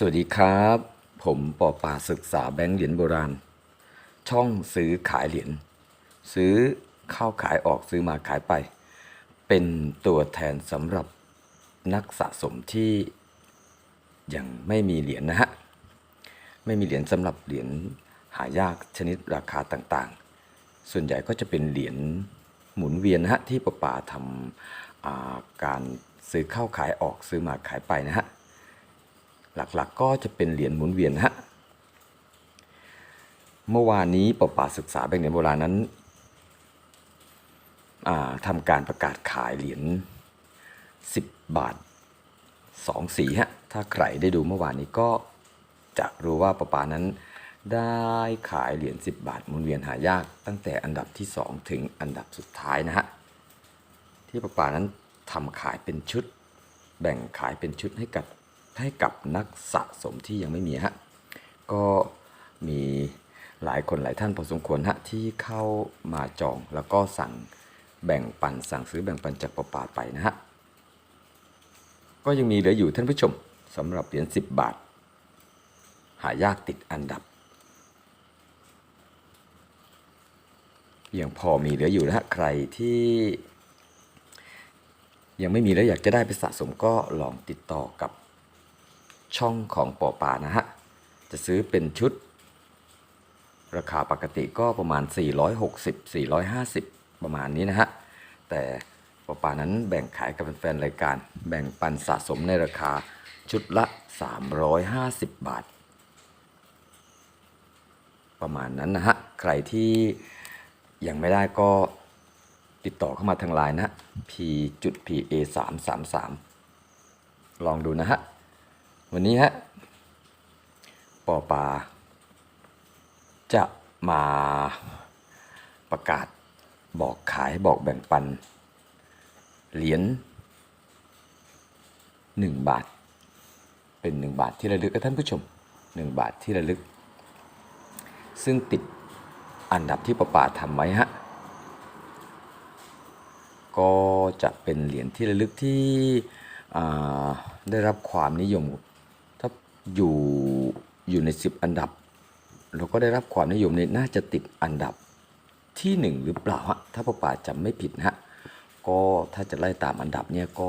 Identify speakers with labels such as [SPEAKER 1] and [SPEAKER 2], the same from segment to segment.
[SPEAKER 1] สวัสดีครับ ผมปอป่าศึกษาแบงค์เหรียญโบราณ ช่องซื้อขายเหรียญซื้อเข้าขายออกซื้อมาขายไป เป็นตัวแทนสำหรับนักสะสมที่ยังไม่มีเหรียญนะฮะ ไม่มีเหรียญสำหรับเหรียญหายากชนิดราคาต่างๆ ส่วนใหญ่ก็จะเป็นเหรียญหมุนเวียนนะฮะที่ประป่าทำาการซื้อเข้าขายออกซื้อมาขายไปนะฮะ หลักๆก็จะเป็นเหรียญหมุนเวียนฮะ เมื่อวานนี้ปป่าศึกษาแบงค์เหรียญโบราณนั้นอ่าทำการประกาศขายเหรียญ10 บาท2สีฮะ ถ้าใครได้ดูเมื่อวานนี้ก็จะรู้ว่าปป่านั้นได้ขายเหรียญ10 บาทหมุนเวียนหายาก ตั้งแต่อันดับที่ 2 ถึงอันดับสุดท้ายนะฮะ ที่ปป่านั้นทำขายเป็นชุด แบ่งขายเป็นชุดให้กับ ให้กับนักสะสมที่ยังไม่มีฮะก็มีหลายคนหลายท่านพอสมควรฮะที่เข้ามาจองแล้วก็สั่งแบ่งปันสั่งซื้อแบ่งปันจากปอป่าไปนะฮะก็ยังมีเหลืออยู่ท่านผู้ชมสำหรับเหรียญ10 บาท หายากติดอันดับยังพอมีเหลืออยู่นะฮะใครที่ยังไม่มีแล้วอยากจะได้ไปสะสมก็ลองติดต่อกับ ช่องของปอปานะฮะ จะซื้อเป็นชุด ราคาปกติก็ประมาณ 460 450 ประมาณนี้นะฮะ แต่ปอปานั้นแบ่งขายกับแฟนๆรายการ แบ่งปันสะสมในราคาชุดละ 350 บาท ประมาณนั้นนะฮะ ใครที่ยังไม่ได้ก็ติดต่อเข้ามาทางไลน์นะ p จุด p a 3 3 3ลองดูนะฮะ วันนี้ฮะปอปา จะมาประกาศบอกขายบอกแบ่งปัน เหรียญ1บาท เป็น1บาทที่ระลึกกับท่านผู้ชม1บาทที่ระลึก ซึ่งติดอันดับที่ปอปาทำไว้ฮะก็จะเป็นเหรียญที่ระลึกที่ได้รับความนิยม อยู่อยู่ใน 10 อันดับ แล้วก็ได้รับความนิยมเนี่ยน่าจะติดอันดับที่ 1 หรือเปล่าฮะถ้าป้าป่าจำไม่ผิดนะฮะก็ถ้าจะไล่ตามอันดับเนี่ยก็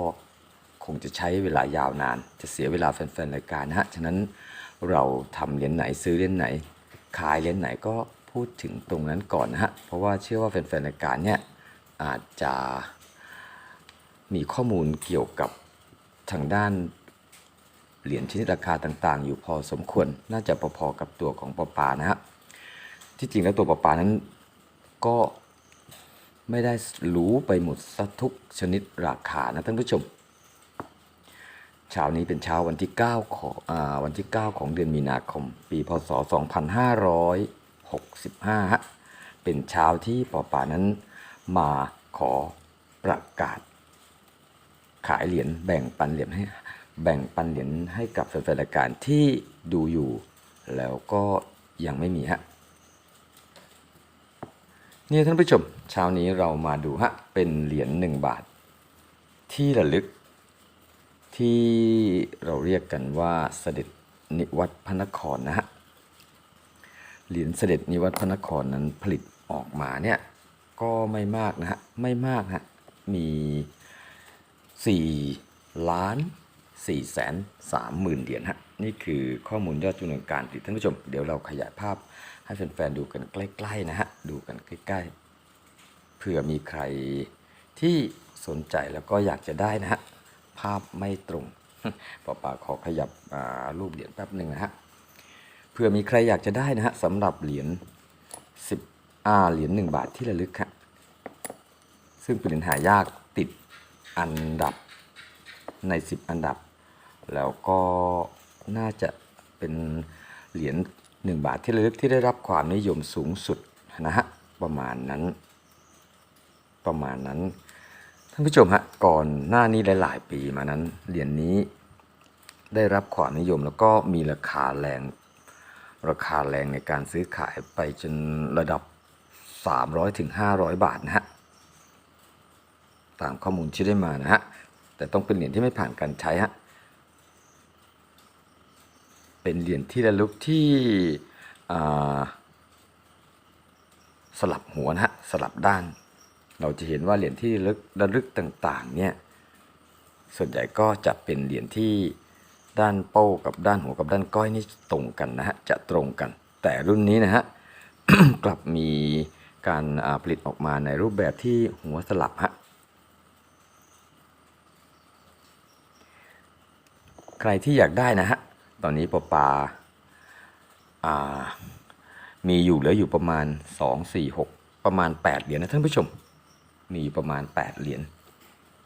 [SPEAKER 1] คงจะใช้เวลายาวนาน จะเสียเวลาแฟนๆรายการนะฮะฉะนั้นเราทำเหรียญไหนซื้อเหรียญไหน ขายเหรียญไหนก็พูดถึงตรงนั้นก่อนนะฮะเพราะว่าเชื่อว่าแฟนๆรายการเนี่ยอาจจะมีข้อมูลเกี่ยวกับทางด้าน เหรียญชนิดราคาต่างๆ อยู่พอสมควร น่าจะพอๆกับตัวของปอปานะฮะ ที่จริงแล้วตัวปอปานั้นก็ไม่ได้รู้ไปหมดสัทุกชนิดราคานะท่านผู้ชม เช้านี้เป็นเช้าวันที่ 9 ของอวันที่ 9 ของเดือนมีนาคม ปีพศ 2565ฮะเป็นเช้าที่ปอปานั้นมาขอประกาศ ขายเหรียญแบ่งปันเหรียญให้ แบ่งปันเหรียญให้กับแฟนๆรายการที่ดูอยู่ แล้วก็ยังไม่มีฮะนี่ท่านผู้ชมเช้านี้เรามาดูฮะเป็นเหรียญหนึ่งบาท ที่ระลึก ที่เราเรียกกันว่าเสด็จนิวัตพระนครนะฮะเหรียญเสด็จนิวัตพระนครนั้นผลิตออกมาเนี่ยก็ไม่มากนะฮะไม่มากฮะมี4ล้าน 4แสน3หมื่นเหรียญฮะนี่คือข้อมูลยอดจำนวนการผลิตท่านผู้ชม เดี๋ยวเราขยายภาพให้แฟนๆดูกันใกล้ๆนะฮะดูกันใกล้ๆเผื่อมีใครที่สนใจแล้วก็อยากจะได้นะฮะภาพไม่ตรงปอปาขอขยับรูปเหรียญแป๊บหนึ่งนะฮะเผื่อมีใครอยากจะได้นะฮะสำหรับเหรียญ10อ่าเหรียญ1บาทที่ระลึกฮะซึ่งเป็นเหรียญหายากติดอันดับใน 10 อันดับ แล้วก็น่าจะเป็นเหรียญ1บาทที่ระลึกที่ได้รับความนิยมสูงสุดนะฮะประมาณนั้น ประมาณนั้นท่านผู้ชมฮะก่อนหน้านี้หลาย ๆ ปีมานั้นเหรียญนี้ได้รับความนิยมแล้วก็มีราคาแรง ราคาแรงในการซื้อขายไปจนระดับ 300ถึง500 บาทนะฮะตามข้อมูลที่ได้มานะฮะแต่ต้องเป็นเหรียญที่ไม่ผ่านการใช้ฮะ เป็นเหรียญที่ระลึกที่สลับหัวนะฮะสลับด้าน เราจะเห็นว่าเหรียญที่ระลึกระลึกต่างๆเนี่ยส่วนใหญ่ก็จะเป็นเหรียญที่ด้านโป้กับด้านหัวกับด้านก้อยนี่ตรงกันนะฮะจะตรงกัน แต่รุ่นนี้นะฮะกลับมีการผลิตออกมาในรูปแบบที่หัวสลับฮะใครที่อยากได้นะฮะ ตอนนี้ปอปาอ่ามีอยู่เหลืออยู่ประมาณ 2 4 6 ประมาณ 8 เหรียญนะท่านผู้ชม มีอยู่ประมาณ 8 เหรียญ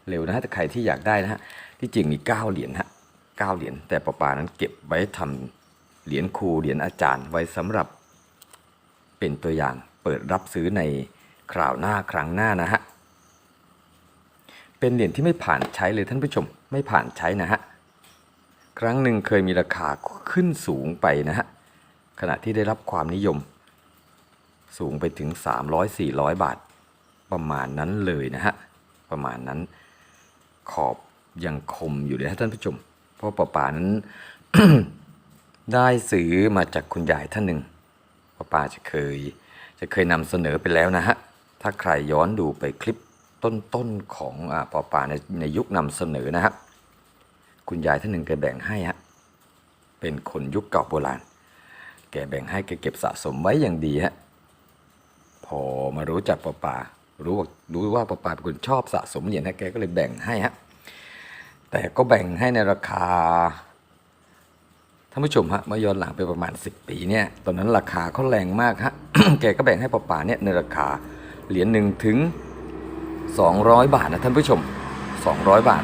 [SPEAKER 1] เร็วนะฮะแต่ใครที่อยากได้นะฮะที่จริงมี 9 เหรียญฮะ9เหรียญแต่ปอปานั้นเก็บไว้ทำเหรียญครูเหรียญอาจารย์ไว้สำหรับเป็นตัวอย่างเปิดรับซื้อในคราวหน้าครั้งหน้านะฮะเป็นเหรียญที่ไม่ผ่านใช้เลยท่านผู้ชม ไม่ผ่านใช้นะฮะ ครั้งหนึ่งเคยมีราคาขึ้นสูงไปนะฮะ ขณะที่ได้รับความนิยม สูงไปถึง 300-400 บาท ประมาณนั้นเลยนะฮะ ประมาณนั้นขอบยังคมอยู่เลยนะท่านผู้ชม เพราะป้าป่านั้น ได้ซื้อมาจากคุณยายท่านหนึ่งป้าป่าจะเคย จะเคยนำเสนอไปแล้วนะฮะ ถ้าใครย้อนดูไปคลิปต้นๆของอ่าป้าป่าในในยุคนำเสนอนะฮะ คุณยายท่านหนึ่งแกแบ่งให้ฮะเป็นคนยุคเก่าโบราณ แกแบ่งให้แกเก็บสะสมไว้อย่างดีฮะพอมารู้จักป้าป่ารู้ว่ารู้ว่าป้าป่าเป็นคนชอบสะสมเหรียญนะแกก็เลยแบ่งให้ฮะแต่ก็แบ่งให้ในราคาท่านผู้ชมฮะเมื่อย้อนหลังไปประมาณ 10 ปีเนี่ยตอนนั้นราคาเขาแรงมากฮะแกก็แบ่งให้ป้าป่าเนี่ยในราคาเหรียญหนึ่งถึง 200 บาทนะท่านผู้ชม 200 บาท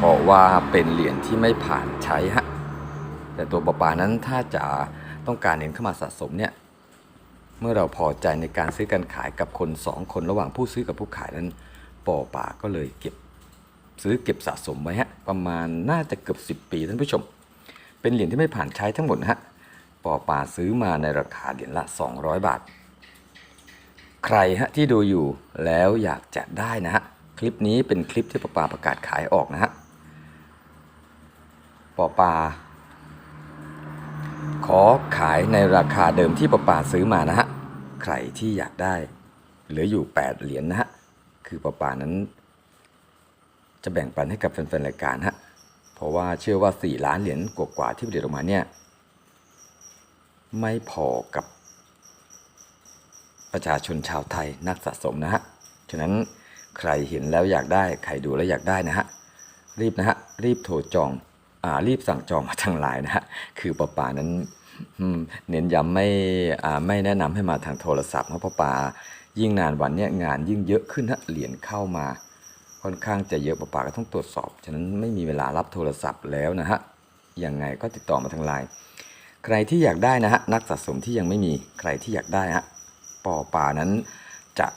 [SPEAKER 1] เพราะว่าเป็นเหรียญที่ไม่ผ่านใช้ฮะแต่ตัวปลาปานั้นถ้าจะต้องการเงินเข้ามาสะสมเนี่ยเมื่อเราพอใจในการซื้อการขายกับคนสองคนระหว่างผู้ซื้อกับผู้ขายนั้นปอป่าก็เลยเก็บซื้อเก็บสะสมไว้ฮะประมาณน่าจะเกือบ 10 ปีท่านผู้ชม เป็นเหรียญที่ไม่ผ่านใช้ทั้งหมดฮะปอป่าซื้อมาในราคาเหรียญละ 200 บาท ใครฮะที่ดูอยู่แล้วอยากจะได้นะฮะคลิปนี้เป็นคลิปที่ปอปาประกาศขายออกนะฮะ ปอปา ขอขายในราคาเดิมที่ปอปาซื้อมานะฮะ ใครที่อยากได้ เหลืออยู่ 8 เหรียญนะฮะ คือปอปานั้น จะแบ่งปันให้กับแฟนๆรายการฮะ เพราะว่าเชื่อว่า 4 ล้านเหรียญกว่าๆที่ผลิตออกมาเนี่ย ไม่พอกับประชาชนชาวไทยนักสะสมนะฮะ ฉะนั้นใครเห็นแล้วอยากได้ ใครดูแล้วอยากได้นะฮะ รีบนะฮะ รีบโทรจอง รีบสั่งจองมาทางไลน์นะฮะคือป้าป่านั้นเน้นย้ำไม่อ่าไม่แนะนำให้มาทางโทรศัพท์เพราะป้าป่ายิ่งนานวันเนี้ยงานยิ่งเยอะขึ้นฮะเหรียญเข้ามา ค่อนข้างจะเยอะป้าป่าก็ต้องตรวจสอบฉะนั้นไม่มีเวลารับโทรศัพท์แล้วนะฮะยังไงก็ติดต่อมาทางไลน์ใครที่อยากได้นะฮะนักสะสมที่ยังไม่มีใครที่อยากได้ฮะปอปานั้นจะ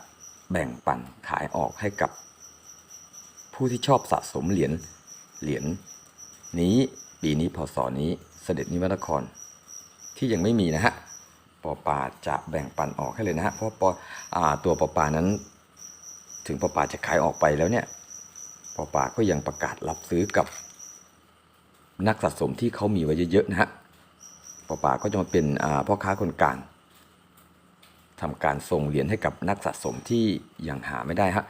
[SPEAKER 1] แบ่งปันขายออกให้กับผู้ที่ชอบสะสมเหรียญเหรียญ นี้ปีนี้พศนี้เสด็จนิวัตนคร ที่ยังไม่มีนะฮะปอปาจะแบ่งปันออกให้เลยนะฮะเพราะปอาตัวปอปานั้น ถึงปอปาจะขายออกไปแล้วเนี่ยปอปาก็ยังประกาศรับซื้อกับนักสะสมที่เขามีไว้เยอะๆนะฮะปอปาก็จะมาเป็นพ่อค้าคนกลางทำการส่งเหรียญให้กับนักสะสมที่ยังหาไม่ได้ฮะ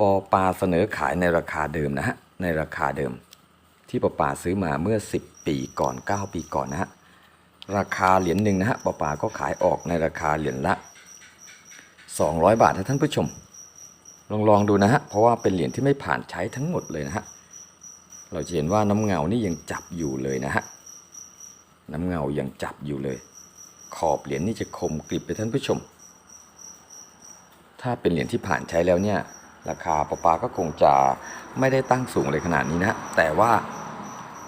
[SPEAKER 1] ปอปาเสนอขายในราคาเดิมนะฮะในราคาเดิม ที่ปอปาซื้อมาเมื่อ 10 ปีก่อน 9 ปีก่อนนะฮะราคาเหรียญหนึ่งนะฮะปอปาก็ขายออกในราคาเหรียญละ 200 บาทนะท่านผู้ชม ลองลองดูนะฮะเพราะว่าเป็นเหรียญที่ไม่ผ่านใช้ทั้งหมดเลยนะฮะเราจะเห็นว่าน้ำเงานี่ยังจับอยู่เลยนะฮะน้ำเงายังจับอยู่เลย ขอบเหรียญนี่จะคมกริบไปท่านผู้ชม ถ้าเป็นเหรียญที่ผ่านใช้แล้วเนี่ย ราคาปลาปาก็คงจะไม่ได้ตั้งสูงเลยขนาดนี้นะแต่ว่า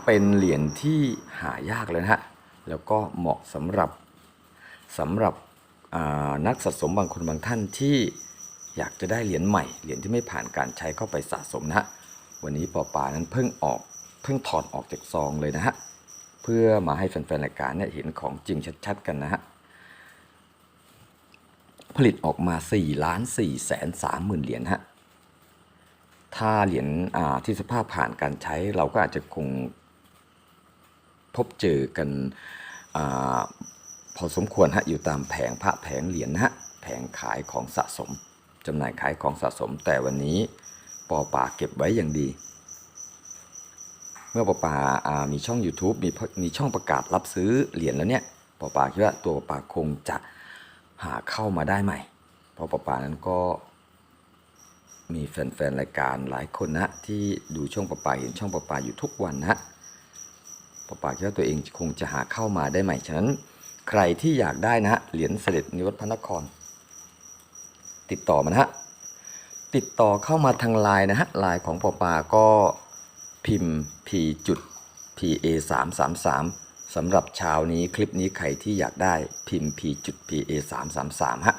[SPEAKER 1] เป็นเหรียญที่หายากเลยนะฮะแล้วก็เหมาะสำหรับสำหรับนักสะสมบางคนบางท่านที่อยากจะได้เหรียญใหม่เหรียญที่ไม่ผ่านการใช้เข้าไปสะสมนะฮะวันนี้ปอปานั้นเพิ่งออกเพิ่งถอดออกจากซองเลยนะฮะเพื่อมาให้แฟนๆรายการเนี่ยเห็นของจริงชัดๆกันนะฮะผลิตออกมา4ล้าน4แสน3หมื่นเหรียญฮะ ถ้าเหรียญที่สภาพผ่านการใช้เราก็อาจจะคงพบเจอกันอพอสมควรฮะอยู่ตามแผงพระแผงเหรียญฮะแผงขายของสะสมจำหน่ายขายของสะสม แต่วันนี้ปอป่าเก็บไว้อย่างดี เมื่อปอป่าามีช่อง YouTube มีมีช่องประกาศรับซื้อเหรียญแล้วเนี่ยปอป่าคิดว่าตัวปอป่าคงจะหาเข้ามาได้ใหม่เพราะปอป่านั้นก็ มีแฟนๆ รายการหลายคนนะที่ดูช่องประปาเห็นช่องประปาอยู่ทุกวันนะประปาคิดว่าตัวเองคงจะหาเข้ามาได้ใหม่ฉะนั้น ใครที่อยากได้นะเหรียญเสด็จนิวัตพระนคร ติดต่อมานะฮะติดต่อเข้ามาทางไลน์นะฮะไลน์ของปปาก็พิมพ์ p จุด p a 3 3 3สำหรับเช้านี้คลิปนี้ใครที่อยากได้พิมพ์ p จุด p a 3 3 3ฮะ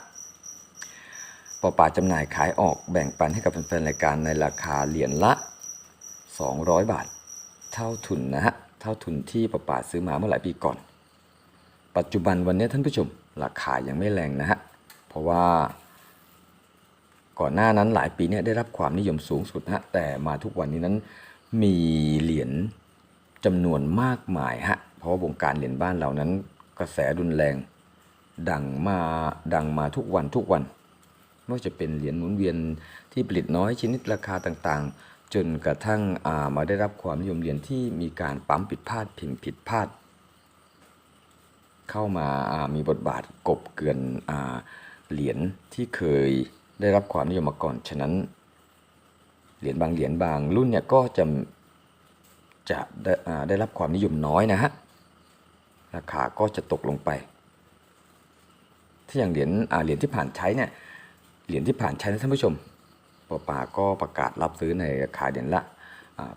[SPEAKER 1] ปอป่าจำหน่ายขายออกแบ่งปันให้กับแฟนๆรายการในราคาเหรียญละ 200 บาท เท่าทุนนะฮะเท่าทุนที่ปอป่าซื้อมาเมื่อหลายปีก่อน ปัจจุบันวันนี้ท่านผู้ชมราคายังไม่แรงนะฮะเพราะว่าก่อนหน้านั้นหลายปีเนี่ยได้รับความนิยมสูงสุดฮะแต่มาทุกวันนี้นั้นมีเหรียญจำนวนมากมายฮะเพราะว่าวงการเหรียญบ้านเรานั้นกระแสรุนแรง ดังมาดังมาทุกวันทุกวัน ไม่ว่าจะเป็นเหรียญหมุนเวียนที่ผลิตน้อยชนิดราคาต่างๆ จนกระทั่งามาได้รับความนิยมเหรียญที่มีการปั๊มผิดพลาดพิมพ์ผิดพลาด เข้ามาามีบทบาทกบเกือนอเหรียญที่เคยได้รับความนิยมมาก่อนฉะนั้นเหรียญบางเหรียญบางรุ่นเนี่ยก็จะจะได้ได้รับความนิยมน้อยนะฮะราคาก็จะตกลงไปที่อย่างเหรียญเหรียญที่ผ่านใช้เนี่ย เหรียญที่ผ่านใช้นะท่านผู้ชมปอปาก็ประกาศรับซื้อในราคาเหรียญละ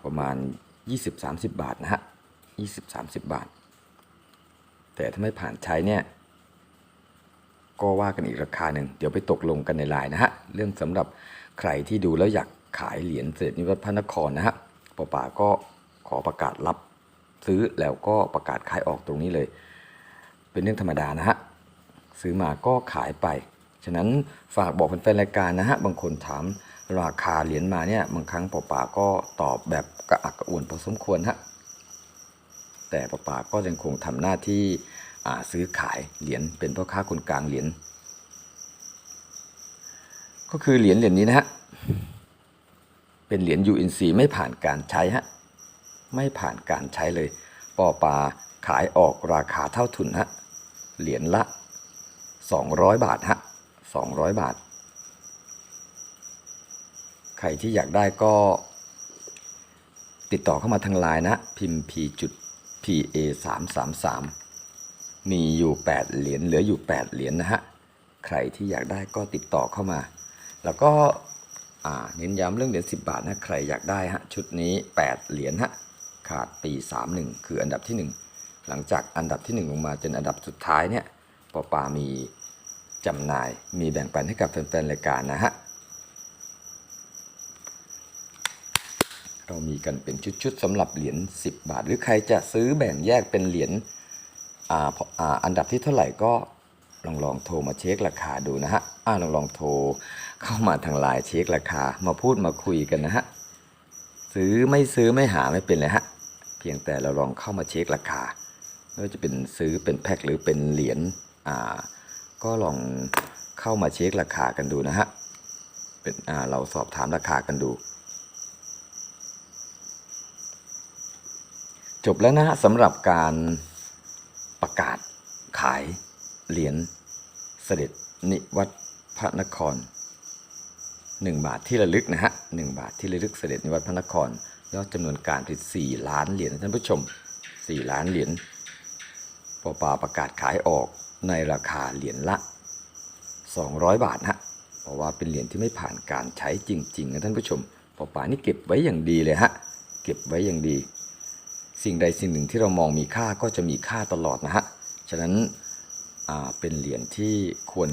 [SPEAKER 1] ประมาณ 20-30 บาทนะฮะ20-30 บาท แต่ถ้าไม่ผ่านใช้เนี่ยก็ว่ากันอีกราคาหนึ่งเดี๋ยวไปตกลงกันในไลน์นะฮะเรื่องสำหรับใครที่ดูแล้วอยากขายเหรียญเสด็จนิวัตพระนครนะฮะปอปาก็ขอประกาศรับซื้อแล้วก็ประกาศขายออกตรงนี้เลย เป็นเรื่องธรรมดานะฮะซื้อมาก็ขายไป ฉะนั้นฝากบอกแฟนๆรายการนะฮะบางคนถามราคาเหรียญมาเนี่ยบางครั้งป่าป่าก็ตอบแบบกระอักกระอ่วนพอสมควรฮะแต่ป่าป่าก็ยังคงทำหน้าที่ซื้อขายเหรียญเป็นพ่อค้าคนกลางเหรียญก็คือเหรียญเหรียญนี้นะฮะเป็นเหรียญ UNC ไม่ผ่านการใช้ฮะไม่ผ่านการใช้เลยปอปาขายออกราคาเท่าทุนฮะเหรียญละ 200 บาทฮะ 200 บาท ใครที่อยากได้ก็ ติดต่อเข้ามาทางไลน์นะ พิมพ์ p จุด pa 3 3 3มีอยู่ 8 เหรียญเหลืออยู่ 8 เหรียญนะฮะ ใครที่อยากได้ก็ติดต่อเข้ามา แล้วก็เน้นย้ำเรื่องเหรียญ10 บาทนะ ใครอยากได้ฮะ ชุดนี้ 8 เหรียญฮะ ขาดปี 31 คืออันดับที่ 1 หลังจากอันดับที่ 1 ลงมาจนอันดับสุดท้ายเนี่ยปอปามี จำหน่าย มีแบ่งปันให้กับแฟนๆรายการนะฮะ เรามีกันเป็นชุดๆสำหรับเหรียญ10 บาท หรือใครจะซื้อแบ่งแยกเป็นเหรียญอ่าอันดับที่เท่าไหร่ก็ลองลองโทรมาเช็คราคาดูนะฮะอ่าลองลองโทรเข้ามาทางไลน์เช็คราคา มาพูดมาคุยกันนะฮะ ซื้อไม่ซื้อไม่หาไม่เป็นเลยฮะ เพียงแต่เราลองเข้ามาเช็คราคาไม่ว่าจะเป็นซื้อเป็นแพ็คหรือเป็นเหรียญอ่า ก็ลองเข้ามาเช็คราคากันดูนะฮะเป็นเราสอบถามราคากันดู จบแล้วนะฮะสำหรับการประกาศขายเหรียญเสด็จนิวัตพระนคร 1 บาทที่ระลึกนะฮะ1บาทที่ระลึกเสด็จนิวัตพระนครยอดจำนวนการผลิต4ล้านเหรียญท่านผู้ชม 4 ล้านเหรียญปอปาประกาศขายออก ในราคาเหรียญละ 200 บาทฮะ เพราะว่าเป็นเหรียญที่ไม่ผ่านการใช้จริงๆนะท่านผู้ชมปอปานี่เก็บไว้อย่างดีเลยฮะ เก็บไว้อย่างดี สิ่งใดสิ่งหนึ่งที่เรามองมีค่าก็จะมีค่าตลอดนะฮะ ฉะนั้นเป็นเหรียญที่ควร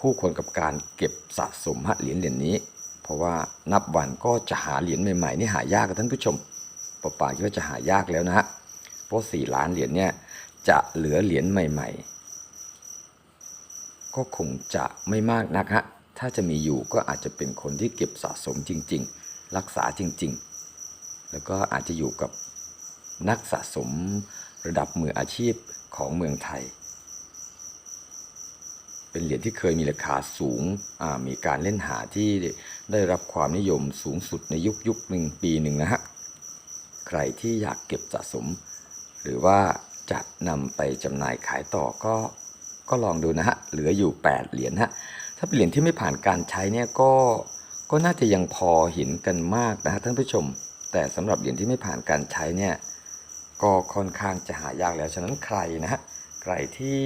[SPEAKER 1] คู่ควรกับการเก็บสะสมฮะเหรียญเหรียญนี้ เพราะว่านับวันก็จะหาเหรียญใหม่ๆนี่หายากกับท่านผู้ชมปอป่าคิดว่าจะหายากแล้วนะฮะ เพราะสี่ล้านเหรียญเนี่ย จะเหลือเหรียญใหม่ ๆ ก็คงจะไม่มากนักฮะ ถ้าจะมีอยู่ก็อาจจะเป็นคนที่เก็บสะสมจริง ๆ รักษาจริง ๆ แล้วก็อาจจะอยู่กับนักสะสมระดับมืออาชีพของเมืองไทย เป็นเหรียญที่เคยมีราคาสูง มีการเล่นหาที่ได้รับความนิยมสูงสุดในยุคยุคหนึ่งปีหนึ่งนะฮะ ใครที่อยากเก็บสะสม หรือว่า จะนำไปจำหน่ายขายต่อก็ก็ลองดูนะฮะ เหลืออยู่ 8 เหรียญฮะ ถ้าเป็นเหรียญที่ไม่ผ่านการใช้เนี่ยก็ก็น่าจะยังพอเห็นกันมากนะฮะท่านผู้ชม แต่สำหรับเหรียญที่ไม่ผ่านการใช้เนี่ยก็ค่อนข้างจะหายากแล้ว ฉะนั้นใครนะฮะ ใครที่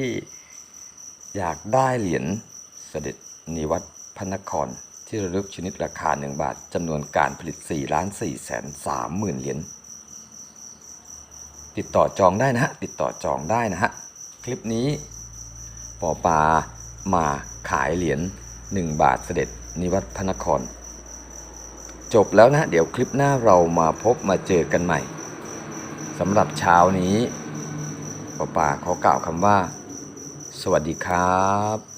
[SPEAKER 1] อยากได้เหรียญเสด็จนิวัตพนคร ที่ระลึกชนิดราคา 1 บาทจำนวนการผลิต4ล้าน4แสน3หมื่นเหรียญ ติดต่อจองได้นะฮะติดต่อจองได้นะฮะคลิปนี้ปอปามาขายเหรียญ1บาทเสด็จนิวัตรพนคร จบแล้วนะฮะเดี๋ยวคลิปหน้าเรามาพบมาเจอกันใหม่สำหรับเช้านี้ปอปาขอกล่าวคำว่า สวัสดีครับ